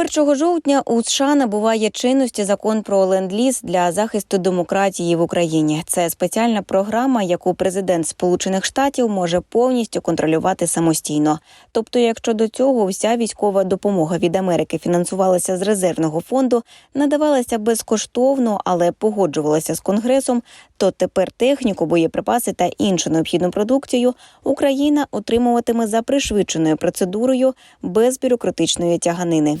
1 жовтня у США набуває чинності закон про ленд-ліз для захисту демократії в Україні. Це спеціальна програма, яку президент Сполучених Штатів може повністю контролювати самостійно. Тобто, якщо до цього вся військова допомога від Америки фінансувалася з резервного фонду, надавалася безкоштовно, але погоджувалася з конгресом, то тепер техніку, боєприпаси та іншу необхідну продукцію Україна отримуватиме за пришвидшеною процедурою без бюрократичної тяганини.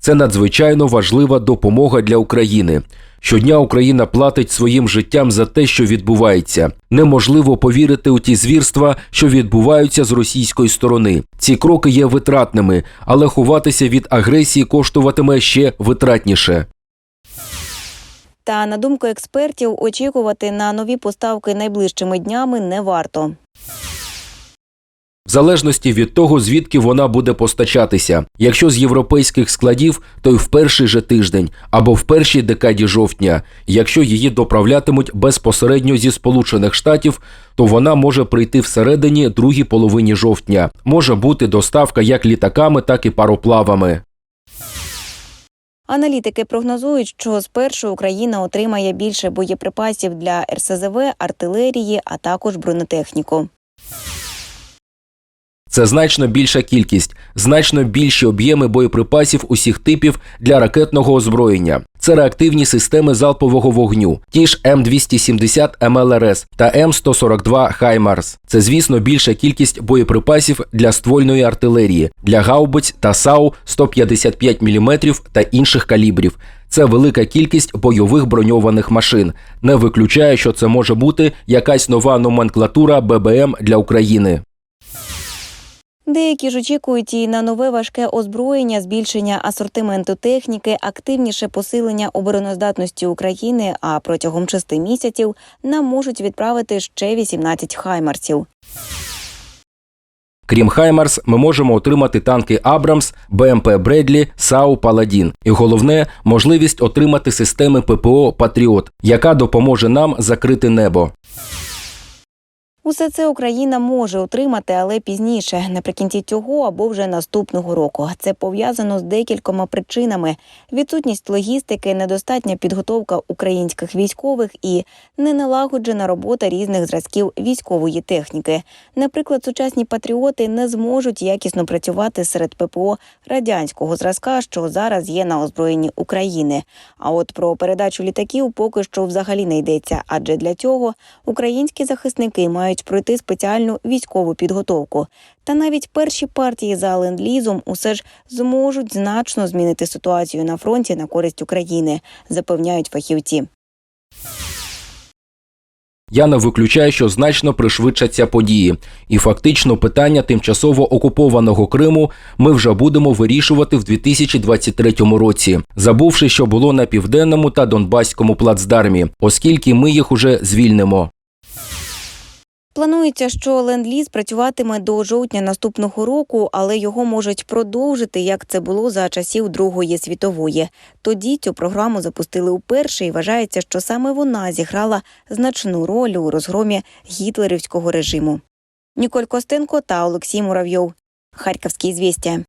Це надзвичайно важлива допомога для України. Щодня Україна платить своїм життям за те, що відбувається. Неможливо повірити у ті звірства, що відбуваються з російської сторони. Ці кроки є витратними, але ховатися від агресії коштуватиме ще витратніше. Та на думку експертів, очікувати на нові поставки найближчими днями не варто. В залежності від того, звідки вона буде постачатися. Якщо з європейських складів, то й в перший же тиждень або в першій декаді жовтня. Якщо її доправлятимуть безпосередньо зі Сполучених Штатів, то вона може прийти всередині другій половині жовтня. Може бути доставка як літаками, так і пароплавами. Аналітики прогнозують, що спершу Україна отримає більше боєприпасів для РСЗВ, артилерії, а також бронетехніку. Це значно більша кількість, значно більші об'єми боєприпасів усіх типів для ракетного озброєння. Це реактивні системи залпового вогню, ті ж М270 МЛРС та М142 Хаймарс. Це, звісно, більша кількість боєприпасів для ствольної артилерії, для гаубиць та САУ 155 мм та інших калібрів. Це велика кількість бойових броньованих машин. Не виключає, що це може бути якась нова номенклатура ББМ для України. Деякі ж очікують і на нове важке озброєння, збільшення асортименту техніки, активніше посилення обороноздатності України. А протягом шести місяців нам можуть відправити ще 18 хаймарсів. Крім Хаймарс, ми можемо отримати танки Абрамс, БМП Бредлі, САУ Паладін. І головне можливість отримати системи ППО Патріот, яка допоможе нам закрити небо. Усе це Україна може отримати, але пізніше, наприкінці цього або вже наступного року. Це пов'язано з декількома причинами: відсутність логістики, недостатня підготовка українських військових і неналагоджена робота різних зразків військової техніки. Наприклад, сучасні патріоти не зможуть якісно працювати серед ППО радянського зразка, що зараз є на озброєнні України. А от про передачу літаків поки що взагалі не йдеться, адже для цього українські захисники мають пройти спеціальну військову підготовку. Та навіть перші партії за ленд-лізом усе ж зможуть значно змінити ситуацію на фронті на користь України, запевняють фахівці. Я не виключаю, що значно пришвидшаться події, і фактично питання тимчасово окупованого Криму ми вже будемо вирішувати в 2023 році, забувши, що було на південному та донбаському плацдармі, оскільки ми їх уже звільнимо. Планується, що ленд-ліз працюватиме до жовтня наступного року, але його можуть продовжити, як це було за часів Другої світової. Тоді цю програму запустили уперше і вважається, що саме вона зіграла значну роль у розгромі гітлерівського режиму. Ніколь Костенко та Олексій Муравйов. Харківські звістя.